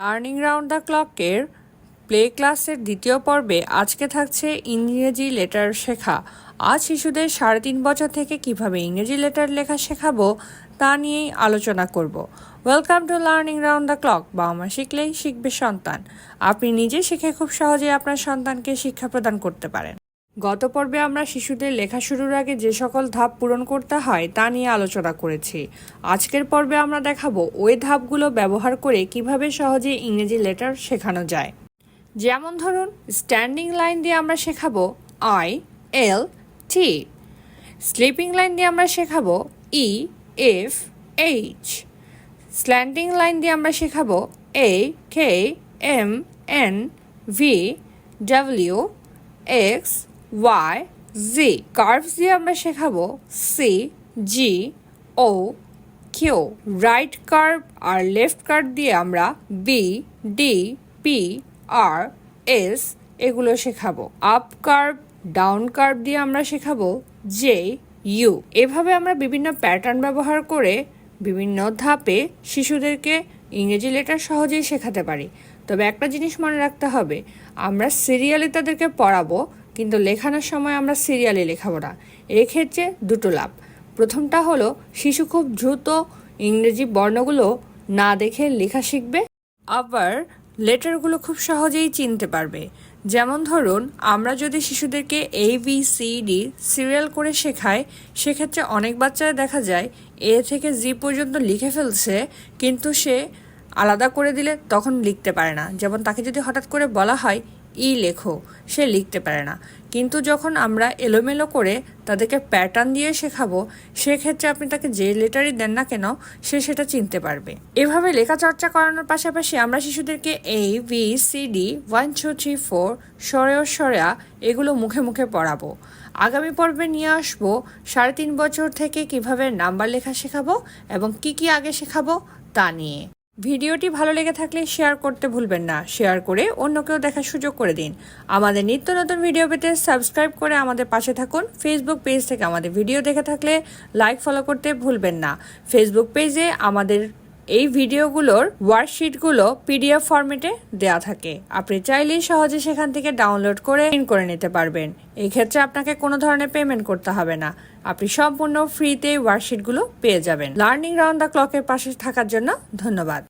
Learning round the ক্লকের play ক্লাসের দ্বিতীয় পর্বে আজকে থাকছে ইংরেজি লেটার শেখা। আজ শিশুদের সাড়ে তিন বছর থেকে কীভাবে ইংরেজি লেটার লেখা শেখাবো তা নিয়েই আলোচনা করব। Welcome to learning round the clock বাবা মা শিখলেই শিখবে সন্তান। আপনি নিজে শিখে খুব সহজেই আপনার সন্তানকে শিক্ষা প্রদান করতে পারেন। গত পর্বে আমরা শিশুদের লেখা শুরুর আগে যে সকল ধাপ পূরণ করতে হয় তা নিয়ে আলোচনা করেছি। আজকের পর্বে আমরা দেখাবো ওই ধাপগুলো ব্যবহার করে কীভাবে সহজে ইংরেজি লেটার শেখানো যায়। যেমন ধরুন, স্ট্যান্ডিং লাইন দিয়ে আমরা শেখাবো I, L, T. Sleeping line দিয়ে আমরা শেখাবো E, F, H. Slanting line দিয়ে আমরা শেখাবো A, K, M, N, V, W, X Y Z curves দিয়ে আমরা শেখাবো C G O Q right curve আর লেফট কার্ভ দিয়ে আমরা B D P R S এগুলো শেখাবো। আপ কার্ভ ডাউন কার্ভ দিয়ে আমরা শেখাবো জে ইউ এভাবে আমরা বিভিন্ন প্যাটার্ন ব্যবহার করে বিভিন্ন ধাপে শিশুদেরকে ইংরেজি লেটার সহজেই শেখাতে পারি। তবে একটা জিনিস মনে রাখতে হবে, আমরা সিরিয়ালে তাদেরকে পড়াবো কিন্তু লেখানোর সময় আমরা সিরিয়ালে লেখাবো না। এক্ষেত্রে দুটো লাভ। প্রথমটা হলো, শিশু খুব দ্রুত ইংরেজি বর্ণগুলো না দেখে লেখা শিখবে, আবার লেটারগুলো খুব সহজেই চিনতে পারবে। যেমন ধরুন, আমরা যদি শিশুদেরকে A B C D serial করে শেখাই, সেক্ষেত্রে অনেক বাচ্চারা দেখা যায় এ থেকে জি পর্যন্ত লিখে ফেলছে, কিন্তু সে আলাদা করে দিলে তখন লিখতে পারে না। যেমন তাকে যদি হঠাৎ করে বলা হয় ই লেখো, সে লিখতে পারে না। কিন্তু যখন আমরা এলোমেলো করে তাদেরকে প্যাটার্ন দিয়ে শেখাবো, সেক্ষেত্রে আপনি তাকে যে লেটারই দেন না কেন, সে সেটা চিনতে পারবে। এভাবে লেখা চর্চা করানোর পাশাপাশি আমরা শিশুদেরকে A B C D one two three four সরেয় সরেয়া এগুলো মুখে মুখে পড়াবো। আগামী পর্বে নিয়ে আসব সাড়ে তিন বছর থেকে কীভাবে নাম্বার লেখা শেখাবো এবং কি কি আগে শেখাবো তা নিয়ে। ভিডিওটি ভালো লেগে থাকলে শেয়ার করতে ভুলবেন না। শেয়ার করে অন্যকেও দেখার সুযোগ করে দিন। আমাদের নিত্য নতুন ভিডিও পেতে সাবস্ক্রাইব করে আমাদের পাশে থাকুন। ফেসবুক পেজ থেকে আমাদের ভিডিও দেখে থাকলে লাইক ফলো করতে ভুলবেন না। ফেসবুক পেজে আমাদের এই ভিডিওগুলোর ওয়ার্কশিটগুলো পিডিএফ ফরম্যাটে দেয়া থাকে। আপনি চাইলেই সহজে সেখান থেকে ডাউনলোড করে প্রিন্ট করে নিতে পারবেন। এই ক্ষেত্রে আপনাকে কোনো ধরনের পেমেন্ট করতে হবে না। আপনি সম্পূর্ণ ফ্রিতে ওয়ার্কশিটগুলো পেয়ে যাবেন। লার্নিং রাউন্ড দ্য ক্লকের পাশে থাকার জন্য ধন্যবাদ।